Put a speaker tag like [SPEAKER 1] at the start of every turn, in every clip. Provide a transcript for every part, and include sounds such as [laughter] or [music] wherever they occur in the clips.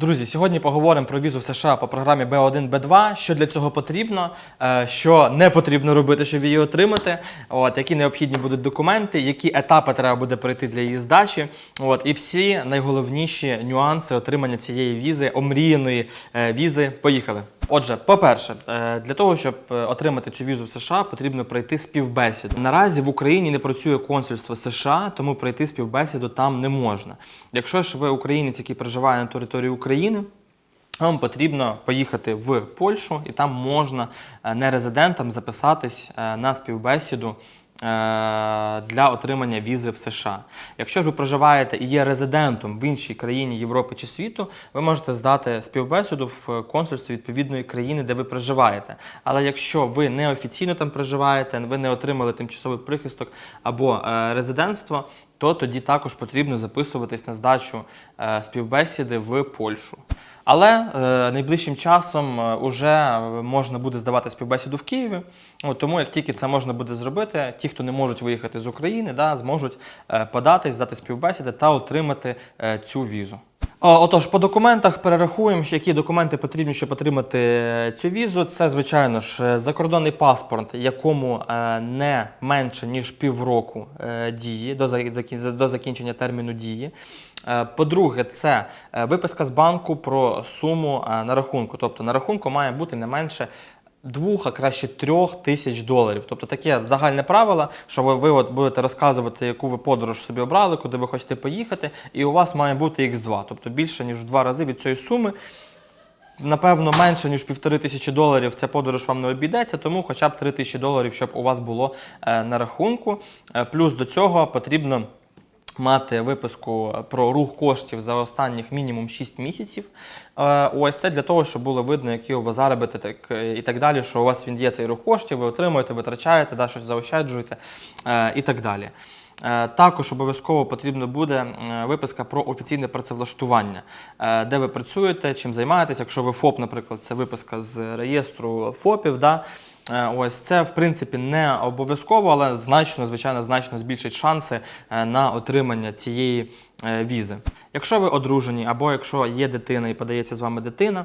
[SPEAKER 1] Друзі, сьогодні поговоримо про візу в США по програмі B1, B2, що для цього потрібно, е, що не потрібно робити, щоб її отримати, от, які необхідні будуть документи, які етапи треба буде пройти для її здачі, от, і всі найголовніші нюанси отримання цієї візи, омріяної е, візи. Поїхали. Отже, по-перше, е, для того, щоб е, отримати цю візу в США, потрібно пройти співбесіду. Наразі в Україні не працює консульство США, тому пройти співбесіду там не можна. Якщо ж ви українець, який проживає на території України, вам потрібно поїхати в Польщу, і там можна е, нерезидентам записатись на співбесіду для отримання візи в США. Якщо ж ви проживаєте і є резидентом в іншій країні Європи чи світу, ви можете здати співбесіду в консульстві відповідної країни, де ви проживаєте. Але якщо ви неофіційно там проживаєте, ви не отримали тимчасовий прихисток або е, резидентство, то тоді також потрібно записуватись на здачу е, співбесіди в Польщу. Але е, найближчим часом вже можна буде здавати співбесіду в Києві. От, тому як тільки це можна буде зробити, ті, хто не можуть виїхати з України, да, зможуть е, подати, здати співбесіди та отримати е, цю візу. Отож, по документах перерахуємо, які документи потрібні, щоб отримати е, цю візу. Це, звичайно ж, е, закордонний паспорт, якому е, не менше ніж півроку дії до за- до кін- до закінчення терміну дії. По-друге, це виписка з банку про суму на рахунку. Тобто на рахунку має бути не менше двох, а краще трьох тисяч доларів. Тобто таке загальне правило, що ви, ви от будете розказувати, яку ви подорож собі обрали, куди ви хочете поїхати, і у вас має бути X2, тобто більше ніж в два рази від цієї суми. Напевно, менше ніж півтори тисячі доларів ця подорож вам не обійдеться, тому хоча б три тисячі доларів, щоб у вас було е, на рахунку. Е, плюс до цього потрібно мати виписку про рух коштів за останніх мінімум 6 місяців. Е, Ось це для того, щоб було видно, які у вас заробити так, е, і так далі, що у вас він є цей рух коштів, ви отримуєте, витрачаєте, да, щось заощаджуєте е, і так далі. Також обов'язково потрібно буде виписка про офіційне працевлаштування, де ви працюєте, чим займаєтесь. Якщо ви ФОП, наприклад, це виписка з реєстру ФОПів. Да? Е, Ось це в принципі не обов'язково, але значно, звичайно, значно збільшить шанси е, на отримання цієї е, візи. Якщо ви одружені або якщо є дитина і подається з вами дитина,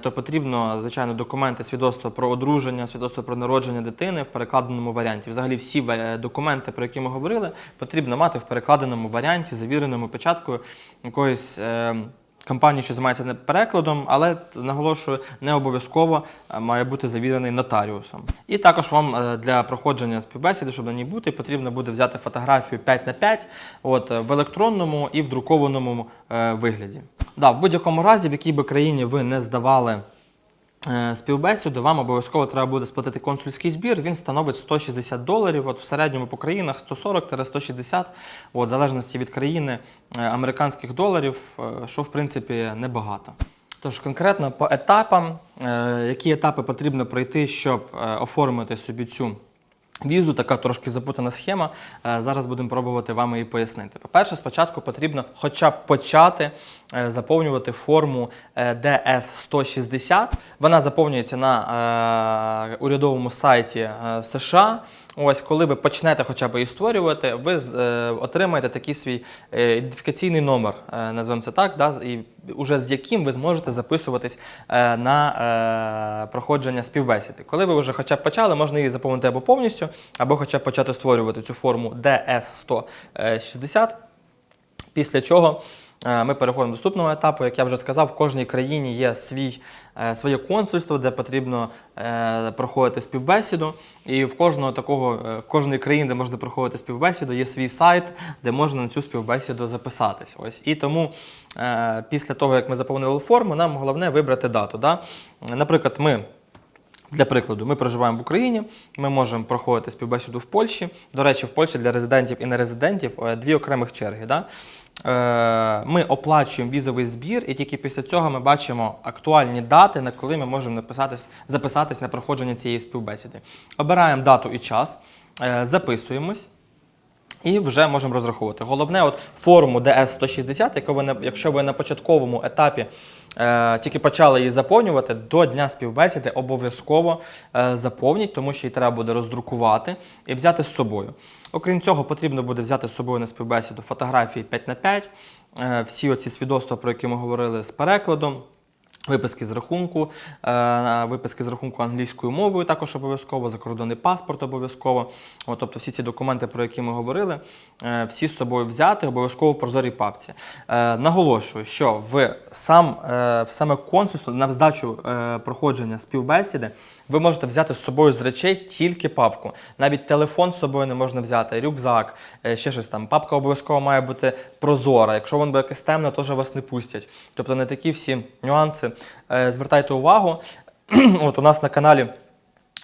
[SPEAKER 1] то потрібно, звичайно, документи свідоцтво про одруження, свідоцтво про народження дитини в перекладеному варіанті. Взагалі, всі документи, про які ми говорили, потрібно мати в перекладеному варіанті, завіреному печаткою якоїсь. Компанії, що займається не перекладом, але наголошую, не обов'язково е, має бути завірений нотаріусом. І також вам е, для проходження співбесіди, щоб на ній бути, потрібно буде взяти фотографію 5 на 5 от, е, в електронному і в друкованому вигляді. Да, в будь-якому разі, в якій би країні ви не здавали співбесіду, вам обов'язково треба буде сплатити консульський збір. Він становить 160 доларів. От в середньому по країнах 140-160, от, в залежності від країни е, американських доларів, е, що в принципі небагато. Тож конкретно по етапам, е, які етапи потрібно пройти, щоб е, оформити собі цю Візу така трошки запутана схема. Е, Зараз будемо пробувати вам її пояснити. По-перше, спочатку потрібно хоча б почати е, заповнювати форму е, DS-160. Вона заповнюється на е, урядовому сайті е, США. Ось, коли ви почнете хоча б її створювати, ви е, отримаєте такий свій е, ідентифікаційний номер, е, назвемо це так, да, і уже з яким ви зможете записуватись е, на е, проходження співбесіди. Коли ви вже хоча б почали, можна її заповнити або повністю, або хоча б почати створювати цю форму DS-160. Після чого ми переходимо до наступного етапу. Як я вже сказав, в кожній країні є свій, е, своє консульство, де потрібно е, проходити співбесіду. І в кожного такого, е, кожної країни, де можна проходити співбесіду, є свій сайт, де можна на цю співбесіду записатись. Ось. І тому е, після того, як ми заповнили форму, нам головне вибрати дату. Да? Наприклад, ми. Для прикладу, ми проживаємо в Україні, ми можемо проходити співбесіду в Польщі. До речі, в Польщі для резидентів і нерезидентів е, дві окремих черги. Да? Е, Ми оплачуємо візовий збір, і тільки після цього ми бачимо актуальні дати, на коли ми можемо написатись, записатись на проходження цієї співбесіди. Обираємо дату і час, е, записуємось. І вже можемо розраховувати. Головне, от форму DS-160, яку ви якщо ви на початковому етапі тільки почали її заповнювати, до дня співбесіди обов'язково е, заповніть, тому що її треба буде роздрукувати і взяти з собою. Окрім цього, потрібно буде взяти з собою на співбесіду фотографії 5 на 5 е, всі оці свідоцтва, про які ми говорили з перекладом. Виписки з рахунку, е, виписки з рахунку англійською мовою також обов'язково, закордонний паспорт обов'язково. От, тобто всі ці документи, про які ми говорили, е, всі з собою взяти, обов'язково в прозорій папці. Е, Наголошую, що в сам в саме консульство на здачу проходження співбесіди ви можете взяти з собою з речей тільки папку. Навіть телефон з собою не можна взяти, рюкзак, ще щось там. Папка обов'язково має бути прозора. Якщо воно буде якесь темне, теж вас не пустять. Тобто на такі всі нюанси звертайте увагу. [clears throat] От у нас на каналі.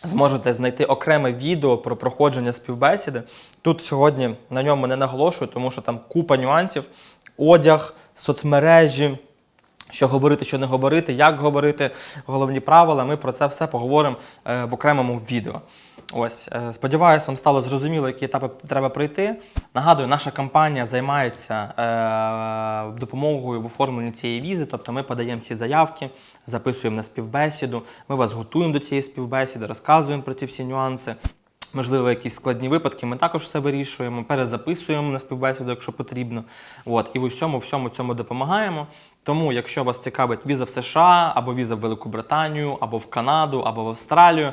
[SPEAKER 1] Зможете знайти окреме відео про проходження співбесіди. Тут сьогодні на ньому не наголошую, тому що там купа нюансів: одяг, соцмережі, що говорити, що не говорити, як говорити, головні правила. Ми про це все поговоримо е, в окремому відео. Ось, е, сподіваюся, вам стало зрозуміло, які етапи треба пройти. Нагадую, наша компанія займається е, допомогою в оформленні цієї візи, тобто ми подаємо всі заявки, записуємо на співбесіду, ми вас готуємо до цієї співбесіди, розказуємо про ці всі нюанси. Можливо, якісь складні випадки, ми також все вирішуємо, перезаписуємо на співбесіду, якщо потрібно. От, і в усьому, всьому цьому допомагаємо. Тому, якщо вас цікавить віза в США, або віза в Велику Британію, або в Канаду, або в Австралію,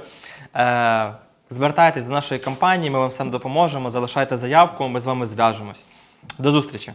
[SPEAKER 1] е- звертайтесь до нашої компанії, ми вам всім допоможемо, залишайте заявку, ми з вами зв'яжемось. До зустрічі!